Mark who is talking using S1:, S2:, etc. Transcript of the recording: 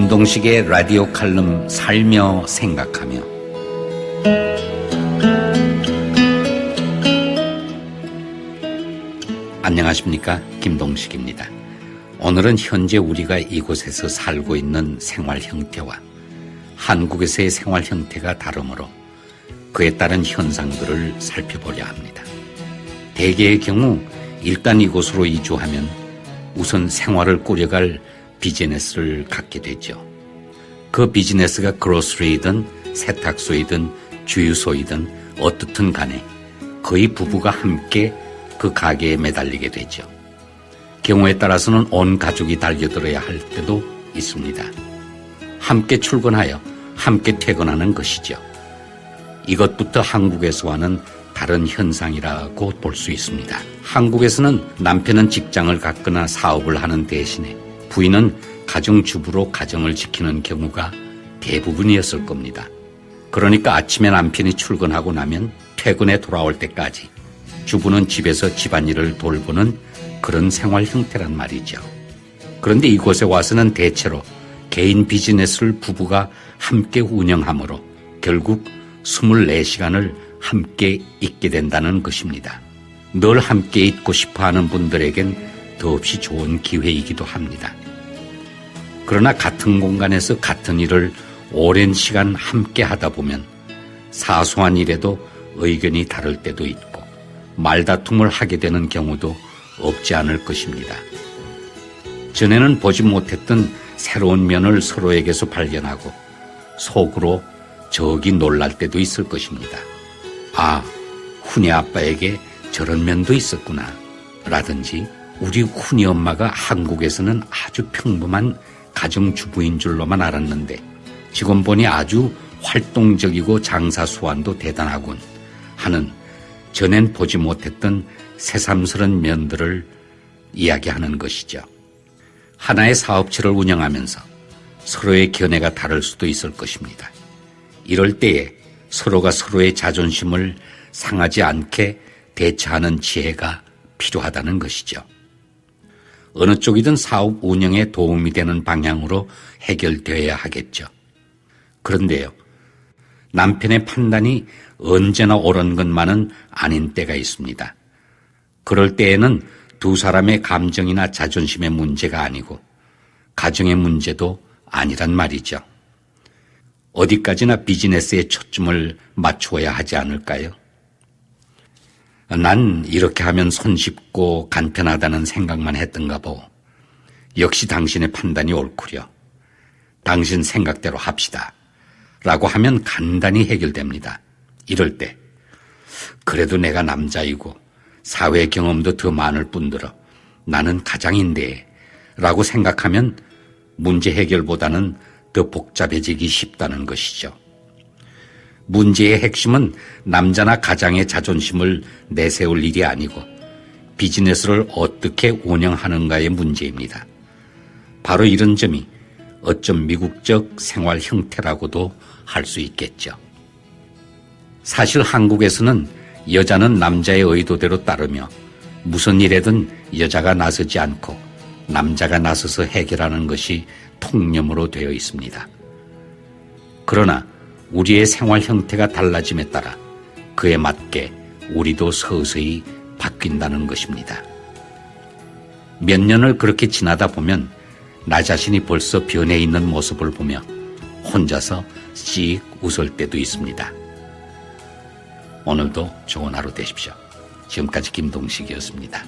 S1: 김동식의 라디오 칼럼 살며 생각하며 안녕하십니까 김동식입니다. 오늘은 현재 우리가 이곳에서 살고 있는 생활 형태와 한국에서의 생활 형태가 다르므로 그에 따른 현상들을 살펴보려 합니다. 대개의 경우 일단 이곳으로 이주하면 우선 생활을 꾸려갈 비즈니스를 갖게 되죠. 그 비즈니스가 그로스리이든 세탁소이든 주유소이든 어떻든 간에 거의 부부가 함께 그 가게에 매달리게 되죠. 경우에 따라서는 온 가족이 달려들어야 할 때도 있습니다. 함께 출근하여 함께 퇴근하는 것이죠. 이것부터 한국에서와는 다른 현상이라고 볼 수 있습니다. 한국에서는 남편은 직장을 갖거나 사업을 하는 대신에 부인은 가정주부로 가정을 지키는 경우가 대부분이었을 겁니다. 그러니까 아침에 남편이 출근하고 나면 퇴근에 돌아올 때까지 주부는 집에서 집안일을 돌보는 그런 생활 형태란 말이죠. 그런데 이곳에 와서는 대체로 개인 비즈니스를 부부가 함께 운영하므로 결국 24시간을 함께 있게 된다는 것입니다. 늘 함께 있고 싶어 하는 분들에겐 더없이 좋은 기회이기도 합니다. 그러나 같은 공간에서 같은 일을 오랜 시간 함께 하다 보면 사소한 일에도 의견이 다를 때도 있고 말다툼을 하게 되는 경우도 없지 않을 것입니다. 전에는 보지 못했던 새로운 면을 서로에게서 발견하고 속으로 저기 놀랄 때도 있을 것입니다. 아, 훈이 아빠에게 저런 면도 있었구나. 라든지 우리 훈이 엄마가 한국에서는 아주 평범한 가정주부인 줄로만 알았는데 지금 보니 아주 활동적이고 장사 수완도 대단하군 하는 전엔 보지 못했던 새삼스런 면들을 이야기하는 것이죠. 하나의 사업체를 운영하면서 서로의 견해가 다를 수도 있을 것입니다. 이럴 때에 서로가 서로의 자존심을 상하지 않게 대처하는 지혜가 필요하다는 것이죠. 어느 쪽이든 사업 운영에 도움이 되는 방향으로 해결되어야 하겠죠. 그런데요, 남편의 판단이 언제나 옳은 것만은 아닌 때가 있습니다. 그럴 때에는 두 사람의 감정이나 자존심의 문제가 아니고 가정의 문제도 아니란 말이죠. 어디까지나 비즈니스에 초점을 맞추어야 하지 않을까요? 난 이렇게 하면 손쉽고 간편하다는 생각만 했던가 보. 역시 당신의 판단이 옳구려. 당신 생각대로 합시다. 라고 하면 간단히 해결됩니다. 이럴 때. 그래도 내가 남자이고 사회 경험도 더 많을 뿐더러 나는 가장인데 라고 생각하면 문제 해결보다는 더 복잡해지기 쉽다는 것이죠. 문제의 핵심은 남자나 가장의 자존심을 내세울 일이 아니고 비즈니스를 어떻게 운영하는가의 문제입니다. 바로 이런 점이 어쩜 미국적 생활 형태라고도 할 수 있겠죠. 사실 한국에서는 여자는 남자의 의도대로 따르며 무슨 일에든 여자가 나서지 않고 남자가 나서서 해결하는 것이 통념으로 되어 있습니다. 그러나 우리의 생활 형태가 달라짐에 따라 그에 맞게 우리도 서서히 바뀐다는 것입니다. 몇 년을 그렇게 지나다 보면 나 자신이 벌써 변해 있는 모습을 보며 혼자서 씩 웃을 때도 있습니다. 오늘도 좋은 하루 되십시오. 지금까지 김동식이었습니다.